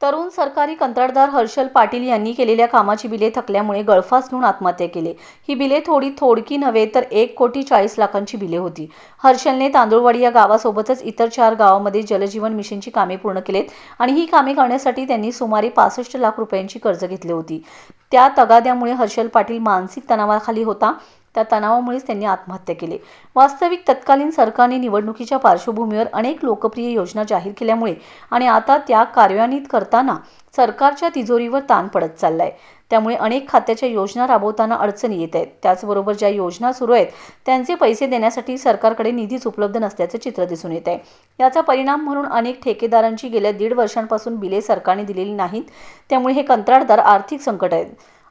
तरुण सरकारी कंत्राटदार हर्षल पाटील यांनी केलेल्या कामाची बिले थकल्यामुळे गळफास घेऊन आत्महत्या केली. ही बिले थोडी थोडकी नव्हे तर एक कोटी चाळीस लाखांची बिले होती. हर्षलने तांदूळवाडी या गावासोबतच इतर चार गावामध्ये जलजीवन मिशनची कामे पूर्ण केलेत आणि ही कामे करण्यासाठी त्यांनी सुमारे पासष्ट लाख रुपयांची कर्ज घेतली होती. त्या तगाद्यामुळे हर्षल पाटील मानसिक तणावाखाली होता. त्या तणावामुळेच त्यांनी आत्महत्या केली. वास्तविक तत्कालीन सरकारने निवडणुकीच्या पार्श्वभूमीवर अनेक लोकप्रिय योजना जाहीर केल्यामुळे आणि आता त्या कार्यान्वित करताना सरकारच्या तिजोरीवर ताण पडत चाललाय. त्यामुळे अनेक खात्याच्या योजना राबवताना अडचणी येत आहेत. त्याचबरोबर ज्या योजना सुरू आहेत त्यांचे पैसे देण्यासाठी सरकारकडे निधीच उपलब्ध नसल्याचे चित्र दिसून येत आहे. याचा परिणाम म्हणून अनेक ठेकेदारांची गेल्या दीड वर्षांपासून बिले सरकारने दिलेली नाहीत. त्यामुळे हे कंत्राटदार आर्थिक संकट आहेत.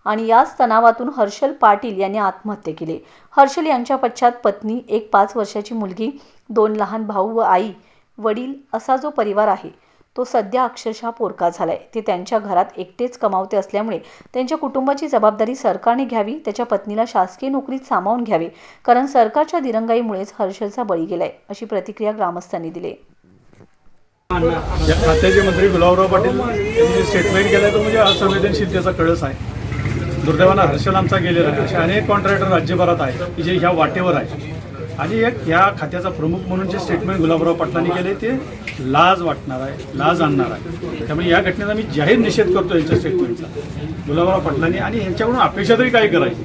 आणि याच तणावातून हर्षल पाटील यांनी आत्महत्या केली. हर्षल यांच्या पश्चात पत्नी एक पाच वर्षाची मुलगी दोन लहान भाऊ व आई वडील असा जो परिवार आहे तो सध्या अक्षरशः पोरका झालाय. ते त्यांच्या घरात एकटेच कमावते असल्यामुळे त्यांच्या कुटुंबाची जबाबदारी सरकारने घ्यावी त्याच्या पत्नीला शासकीय नोकरीत सामावून घ्यावी कारण सरकारच्या दिरंगाईमुळेच हर्षलचा बळी गेलाय अशी प्रतिक्रिया ग्रामस्थांनी दिली. खात्याचे मंत्री गुलाबराव पाटील यांनी स्टेटमेंट केलं तो म्हणजे असंवेदनशीलतेचा कळस आहे. दुर्दैवानं हर्षल आमचा गेलेला आहे. असे अनेक कॉन्ट्रॅक्टर राज्यभरात आहेत की जे ह्या वाटेवर आहे आणि एक या खात्याचा प्रमुख म्हणून जे स्टेटमेंट गुलाबराव पाटलांनी केले ते लाज वाटणार आहे लाज आणणार आहे. त्यामुळे या घटनेचा मी जाहीर निषेध करतो यांच्या स्टेटमेंटचा गुलाबराव पाटलांनी आणि यांच्याकडून अपेक्षा तरी काय करायची?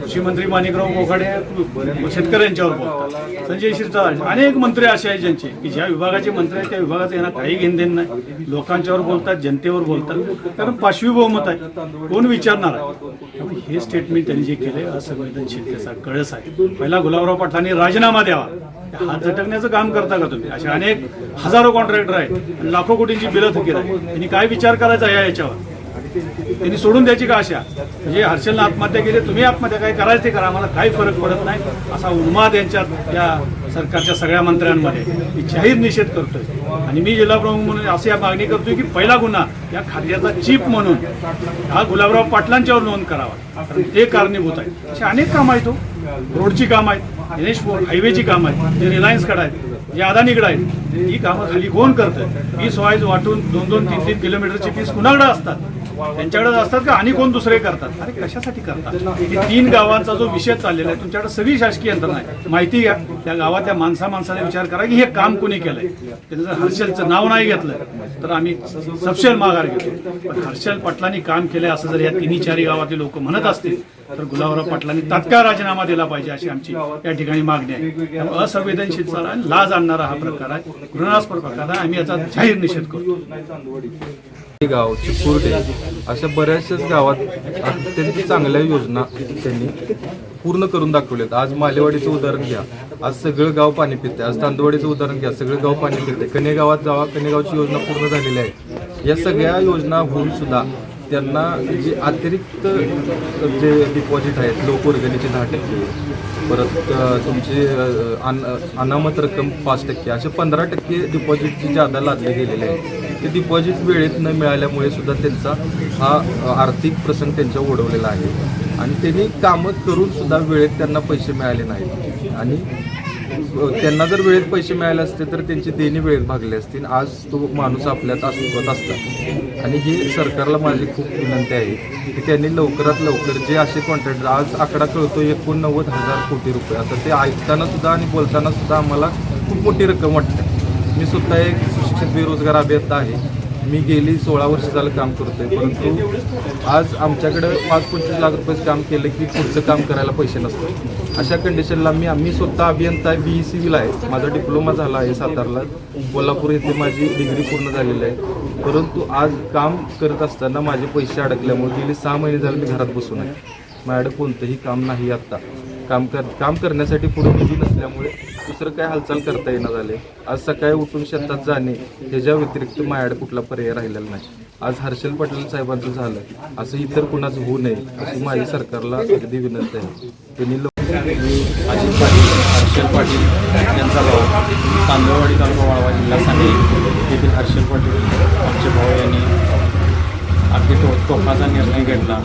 कृषी मंत्री माणिकराव कोखाडे शेतकऱ्यांच्यावर बोलतात. संजय शिरसाट अनेक मंत्री असे आहेत ज्यांचे की ज्या विभागाचे मंत्री आहेत त्या विभागाचं यांना काही घेणदेण नाही. लोकांच्यावर बोलतात जनतेवर बोलतात. कारण पाचवी बहुमत आहे. कोण विचारणार आहे? त्यामुळे हे स्टेटमेंट त्यांनी जे केले असंवेदनशीलतेचा कळस आहे. पहिला गुलाबराव पाटलांनी राजीनामा द्यावा. हात झटकण्याचं काम करता का तुम्ही? असे अनेक हजारो कॉन्ट्रॅक्टर आहेत लाखो कोटींची बिलं थकीत आहे त्यांनी काय विचार करायचा या याच्यावर? त्यांनी सोडून द्यायची का अशा? म्हणजे हर्षलनं आत्महत्या केली तुम्ही आत्महत्या काय करायचं ते करा. आम्हाला काही फरक पडत नाही. असा उन्माद यांच्यात या सरकारच्या सगळ्या मंत्र्यांमध्ये. मी जाहीर निषेध करतोय. आणि मी जिल्हा प्रमुख म्हणून अशी या मागणी करतोय की पहिला गुन्हा या खात्याचा चीप म्हणून हा गुलाबराव पाटलांच्यावर नोंद करावा. कारण ते कारणीभूत आहे अशी अनेक कामं आहेत हो. रोडची कामं आहेत. दिनेश हायवेची कामं आहेत जे रिलायन्सकडे आहेत जे अदानीकडे आहेत ही कामं खाली कोण करतं वीस वाईज वाटून दोन दोन तीन तीन किलोमीटरची फीस कुणाकडे असतात? त्यांच्याकडे असतात का? आणि कोण दुसरे करतात? अरे कशासाठी करतात? ही तीन गावांचा जो विषय चाललेला आहे तुमच्याकडे सगळी शासकीय यंत्रणा आहे. माहिती घ्या. त्या गावात त्या माणसा माणसाने विचार करा की हे काम कोणी केलंय? त्याचं जर हर्षलचं नाव नाही घेतलं. तर आम्ही सबशेल माघार घेतो. पण हर्षल पाटलांनी काम केलंय असं जर या तिन्ही चारी गावातले लोक म्हणत असतील तर गुलाबराव पाटलांनी तात्काळ राजीनामा दिला पाहिजे अशी आमची या ठिकाणी मागणी आहे. त्यामुळे असंवेदनशील चाल आणि लाज आणणारा हा प्रकार आहे. घृणास्पद प्रकार आहे. आम्ही याचा जाहीर निषेध करतो. गाव चिकुर्डे अशा बऱ्याचशाच गावात अत्यंत चांगल्या योजना त्यांनी पूर्ण करून दाखवल्यात. आज मालेवाडीचं उदाहरण घ्या. आज सगळं गाव पाणी पिते आज तांदवाडीचं उदाहरण घ्या. सगळं गाव पाणी पिते कनेगावात जावा कनेगावची योजना पूर्ण झालेली आहे. या सगळ्या योजना होऊन सुद्धा त्यांना जे अतिरिक्त जे डिपॉझिट आहेत लोकवर्गणीचे दहा टक्के परत तुमची अन अनामत रक्कम पाच टक्के असे पंधरा टक्के डिपॉझिटची जादा लादले गेलेले आहे. ते डिपॉझिट वेळेत न मिळाल्यामुळे सुद्धा त्यांचा हा आर्थिक प्रसंग त्यांच्या ओढवलेला आहे. आणि त्यांनी कामं करून सुद्धा वेळेत त्यांना पैसे मिळाले नाहीत. आणि त्यांना जर वेळेत पैसे मिळाले असते तर त्यांची देणी वेळेत भागले असतील आज तो माणूस आपल्यात अस्तित्वात असता. आणि ही सरकारला माझी खूप विनंती आहे की त्यांनी लवकरात लवकर जे असे कॉन्ट्रॅक्टर आज आकडा कळतो एकोणनव्वद हजार कोटी रुपये. आता ते ऐकताना सुद्धा आणि बोलताना सुद्धा आम्हाला खूप मोठी रक्कम वाटते. मी सुद्धा एक सुशिक्षित बेरोजगार अभियंता आहे. मी गेली सोळा वर्ष झालं काम करतोय परंतु आज आमच्याकडे पाच पंचवीस लाख रुपये काम केलं की पुढचं काम करायला पैसे नसतात. अशा कंडिशनला मी आम्ही स्वतः अभियंता आहे बी ई सी बीला आहे. माझा डिप्लोमा झाला आहे सातारला. कोल्हापूर येथे माझी डिग्री पूर्ण झालेली आहे. परंतु आज काम करत असताना माझे पैसे अडकल्यामुळे गेली सहा महिने झाले मी घरात बसून आहे. माझ्याकडे कोणतंही काम नाही आत्ता काम कर काम करण्यासाठी पुढे निधी नसल्यामुळे दुसरं काय हालचाल करता येणार झाले. आज सकाळी उठून शेतात जाणे ह्याच्या व्यतिरिक्त माझ्याकडे कुठला पर्याय राहिलेला नाही. आज हर्षल पटेल साहेबांचं झालं. असं इतर कुणाचं होऊ नये अशी माझी सरकारला अगदी विनंती आहे. त्यांनी अजित पाटील हर्षल पाटील यांचा भाऊ. तांदळवाडी तालुका वाळवा जिल्हा सांगली येथील हर्षल पाटील आमचे भाऊ यांनी अगदी टो टोकाचा निर्णय घेतला.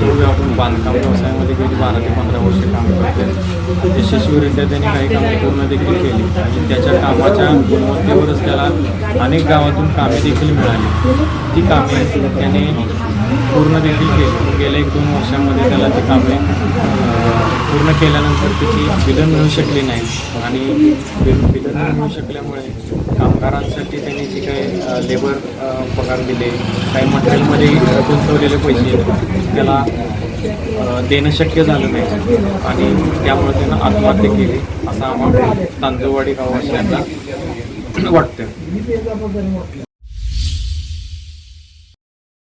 तो आपण बांधकाम व्यवसायामध्ये गेली बारा ते पंधरा वर्ष काम करते यशस्वीरित्या त्यांनी काही कामे पूर्ण देखील केली. आणि त्याच्या कामाच्या गुणवत्तेवरच त्याला अनेक गावातून कामे देखील मिळाली. ती कामे त्याने पूर्ण देखील केली. गेल्या एक दोन वर्षामध्ये त्याला ती कामे पूर्ण केल्यानंतर त्याची बिलं मिळू शकली नाही. आणि बिल मिळू शकल्यामुळे कामगारांसाठी त्यांनी जे काही लेबर पगार दिले काही मटेरियलमध्ये गुंतवलेले पैसे त्याला देणं शक्य झालं नाही. आणि त्यामुळे त्यांना आत्महत्या केली असं आम्हाला तांदूळवाडी गावाशी आता वाटतं